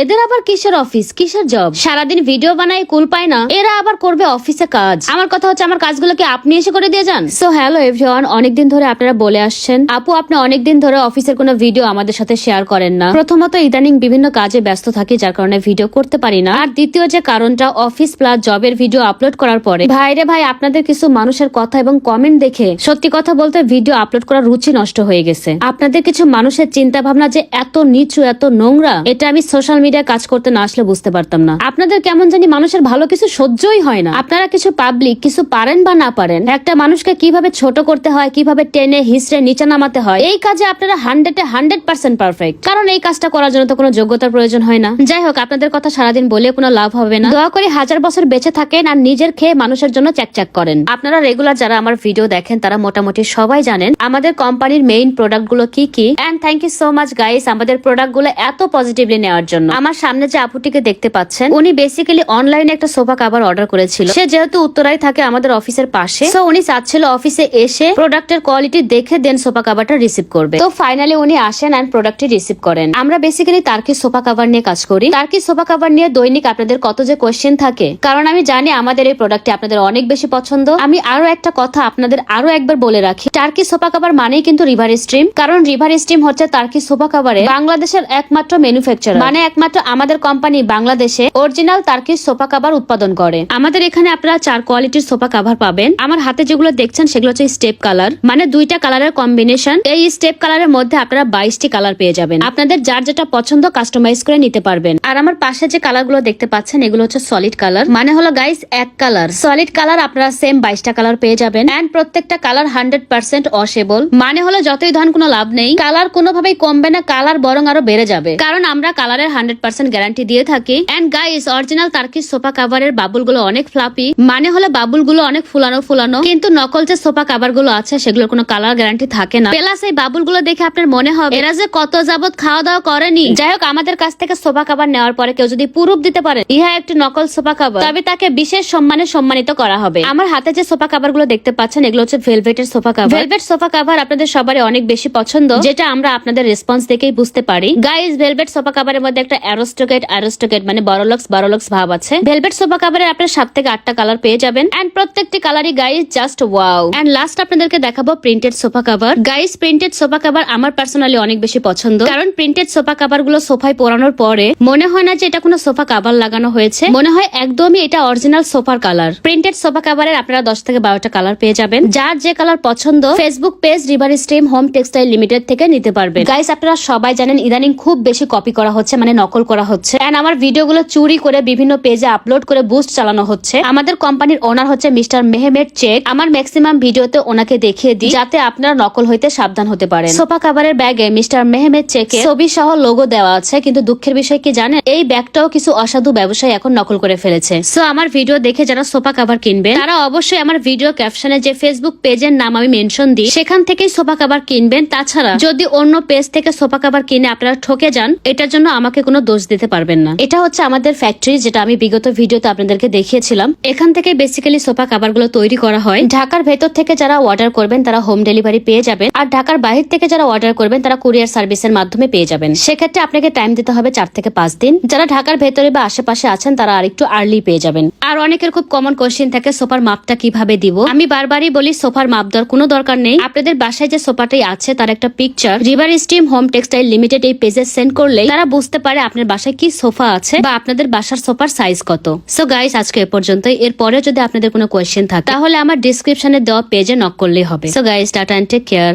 এদের আবার কিসের অফিস কিসের জব সারাদিন ভিডিও বানায়, কুল পায় না। এরা আবার করবে অফিসে কাজ। আমার কথা হচ্ছে, আমার কাজগুলো কি আপনি এসে করে দিয়ে যান? সো হ্যালো এভরিওয়ান অনেকদিন ধরে আপনারা বলে আসছেন। আপু, আপনি অনেকদিন ধরে অফিসের কোনো ভিডিও আমাদের সাথে শেয়ার করেন না। প্রথমত, ইদানিং বিভিন্ন কাজে ব্যস্ত থাকি, যার কারণে ভিডিও করতে পারি না। আর দ্বিতীয় যে কারণটা অফিস প্লাস জবের ভিডিও আপলোড করার পরে। ভাইরে ভাই, আপনাদের কিছু মানুষের কথা এবং কমেন্ট দেখে, সত্যি কথা বলতে ভিডিও আপলোড করার রুচি নষ্ট হয়ে গেছে। আপনাদের কিছু মানুষের চিন্তা ভাবনা যে এত নিচু, এত নোংরা, এটা আমি সোশ্যাল মিডিয়ায় কাজ করতে না আসলে বুঝতে পারতাম না। আপনাদের কেমন জানি মানুষের ভালো কিছু সহ্যই হয় না। আপনারা কিছু পাবলিক কিছু পারেন বা না পারেন, একটা মানুষকে কীভাবে ছোট করতে হয়, কীভাবে টেনে হিসড়ে নিচে নামাতে হয়, এই কাজে আপনারা হান্ড্রেডে হান্ড্রেড পার্সেন্ট পারফেক্ট কারণ এই কাজটা করার জন্য তো কোনো যোগ্যতার প্রয়োজন হয় না। যাই হোক, আপনাদের কথা সারাদিন বলে কোনো লাভ হবে না। দোয়া করে হাজার বছর বেঁচে থাকেন আর নিজের খেয়ে মানুষের জন্য চ্যাকচ্যাক করেন। আপনারা রেগুলার যারা আমার ভিডিও দেখেন, তারা মোটামুটি সবাই জানেন আমাদের কোম্পানির মেইন প্রোডাক্টগুলো কি কি। And thank you so much guys আমাদের প্রোডাক্টগুলো এত পজিটিভলি নেওয়ার জন্য। আমার সামনে যে আপুটিকে দেখতে পাচ্ছেন, উনি বেসিক্যালি অনলাইনে একটা সোফা কাভার অর্ডার করেছিল। সে যেহেতু উত্তরায় থাকে আমাদের অফিসের পাশে তো উনি চাচ্ছিল অফিসে এসে প্রোডাক্টের কোয়ালিটি দেখে দেন সোফা কাভারটা রিসিভ করবে। তো ফাইনালি উনি আসেন এন্ড প্রোডাক্টটি রিসিভ করেন। আমরা বেসিক্যালি তার্কি সোফা কাভার নিয়ে কাজ করি। তার্কি সোফা কাভার নিয়ে দৈনিক আপনাদের কত যে কোয়েশ্চেন থাকে, কারণ আমি জানি আমাদের এই প্রোডাক্টটি আপনাদের অনেক বেশি পছন্দ। আমি আরও একটা কথা আপনাদের আরও একবার বলে রাখি। টার্কি সোফা কাভার মানেই কিন্তু রিভার স্ট্রিম কারণ রিভার স্ট্রিম হচ্ছে টার্কি সোফা কাভারে বাংলাদেশের একমাত্র ম্যানুফ্যাকচার মানে একমাত্র আমাদের কোম্পানি বাংলাদেশে অরিজিনাল টার্কি সোফা কাভার উৎপাদন করে। আমাদের এখানে আপনারা চার কোয়ালিটির সোফা কাভার পাবেন। আমার হাতে যেগুলো দেখছেন সেগুলো হচ্ছে স্টেপ কালার মানে দুইটা কালারের কম্বিনেশন। এই স্টেপ কালারের মধ্যে আপনারা বাইশটি কালার পেয়ে যাবেন। আপনাদের যার যেটা পছন্দ কাস্টমাইজ করে নিতে পারবেন। আর আমার পাশে যে কালারগুলো দেখতে পাচ্ছেন, এগুলো হচ্ছে সলিড কালার মানে হলো গাইস এক কালার। সলিড কালার আপনারা সেম বাইশটা কালার পেয়ে যাবেন। অ্যান্ড প্রত্যেকটা কালার হান্ড্রেড পার্সেন্ট অসেবল মানে হলো যতই ধন কোনো লাভ নেই, কালার কোনোভাবেই কমবে না, কালার বরং আরও বেড়ে যাবে। কারণ আমরা কালারের হান্ড্রেড পার্সেন্ট গ্যারান্টি দিয়ে থাকি। And guys original Turkish sofa কাভারের বাবুলগুলো অনেক ফ্লাপি মানে হলো বাবুলগুলো অনেক ফুলানো ফুলানো, কিন্তু নকল যে সোফা কাভারগুলো আছে, সেগুলোর কোনো কালার গ্যারান্টি থাকে না। প্লাস এই বাবুলগুলো দেখে আপনার মনে হবে, এরা যে কত যাবত খাওয়া দাওয়া করেনি। যাই হোক, আমাদের কাছ থেকে সোফা কাভার নেওয়ার পরে কেউ যদি পুরুপ দিতে পারে, ইহা একটি নকল সোফা কাভার তবে তাকে বিশেষ সম্মানে সম্মানিত করা হবে। আমার হাতে যে সোফা কাভারগুলো দেখতে পাচ্ছেন, এগুলো হচ্ছে ভেলভেটের sofa cover velvet sofa cover আপনাদের সবারই অনেক বেশি পছন্দ, যেটা আমরা আপনাদের রেসপন্স দেখেই বুঝতে পারি। গাইস ভেলভেট সোফা কাভারের মধ্যে একটা অ্যারোস্টোকেট অ্যারোস্টোকেট মানে বড়লক্স বড়লক্স ভাব আছে। ভেলভেট সোফা কাভারের আপনার সাত থেকে আটটা কালার পেয়ে যাবেন। এন্ড প্রত্যেকটি কালারই guys just wow and last আপনাদেরকে দেখাবো printed sofa cover guys printed sofa cover আমার পার্সোনালি অনেক বেশি পছন্দ। কারণ প্রিন্টেড সোফা কাভারগুলো সোফায় পরানোর পরে মনে হয় না যে এটা কোনো সোফা কাভার লাগানো হয়েছে। মনে হয় একদমই এটা অরিজিনাল সোফার কালার প্রিন্টেড সোফা কাভারের আপনারা দশ থেকে বারোটা কালার পেয়ে যাবেন। যার যে কালার পছন্দ Facebook page river stream home textile limited থেকে নিতে পারবেন। গাইস আপনারা সবাই জানেন ইদানিং খুব বেশি কপি করা হচ্ছে মানে নকল করা হচ্ছে। এন্ড আমার ভিডিওগুলো চুরি করে বিভিন্ন পেজে আপলোড করে বুস্ট চালানো হচ্ছে। আমাদের কোম্পানির ওনার হচ্ছে মিস্টার মেহমেদ চেক আমার ম্যাক্সিমাম ভিডিওতে ওনাকে দেখিয়ে দিই, যাতে আপনারা নকল হইতে সাবধান হতে পারেন। সোফা কাভারের ব্যাগে মিস্টার মেহমেদ চেকে ছবি সহ লোগো দেওয়া আছে, কিন্তু দুঃখের বিষয় কি জানেন? এই ব্যাগটাও কিছু অসাধু ব্যবসায়ী এখন নকল করে ফেলেছে। সো আমার ভিডিও দেখে যারা সোফা কাভার কিনবেন, তারা অবশ্যই আমার ভিডিও ক্যাপশনে যে ফেসবুক পেজের নাম আমি মেনশন দিই, সেখান থেকেই সোফা কাভার কিনবেন। তাছাড়া যদি অন্য পেজ থেকে সোফা কাভার কিনে আপনারা ঠকে যান, এটার জন্য আমাকে কোনো দোষ দিতে পারবেন না। এটা হচ্ছে আমাদের ফ্যাক্টরি যেটা আমি বিগত ভিডিওতে আপনাদেরকে দেখিয়েছিলাম। এখান থেকে বেসিক্যালি সোফা কাভারগুলো তৈরি করা হয়। ঢাকার ভেতর থেকে যারা অর্ডার করবেন, তারা হোম ডেলিভারি পেয়ে যাবেন। আর ঢাকার বাহির থেকে যারা অর্ডার করবেন, তারা কুরিয়ার সার্ভিসের মাধ্যমে পেয়ে যাবেন। সেক্ষেত্রে আপনাকে টাইম দিতে হবে চার থেকে পাঁচ দিন। যারা ঢাকার ভেতরে বা আশেপাশে আছেন, তারা আরেকটু আর্লি পেয়ে যাবেন। আর অনেকের খুব কমন কোশ্চেন থাকে, সোফার মাপটা কীভাবে দিব? আমি বারবারই বলি, সোফার মাপ দেওয়ার কোনো দরকার নেই। আপনাদের বাসায় যে সোফাটাই আছে, তার একটা picture river steam home textile limited এই পেজে সেন্ড করলে তারা বুঝতে পারে আপনার বাসায় কি সোফা আছে বা আপনাদের বাসার সোফার সাইজ কত? সো গাইস আজকে এ পর্যন্ত এরপরে যদি আপনাদের কোনো কোয়েশ্চেন থাকে, তাহলে আমার ডিসক্রিপশনে দেওয়া পেজে নক করলেই হবে। So guys tata and take care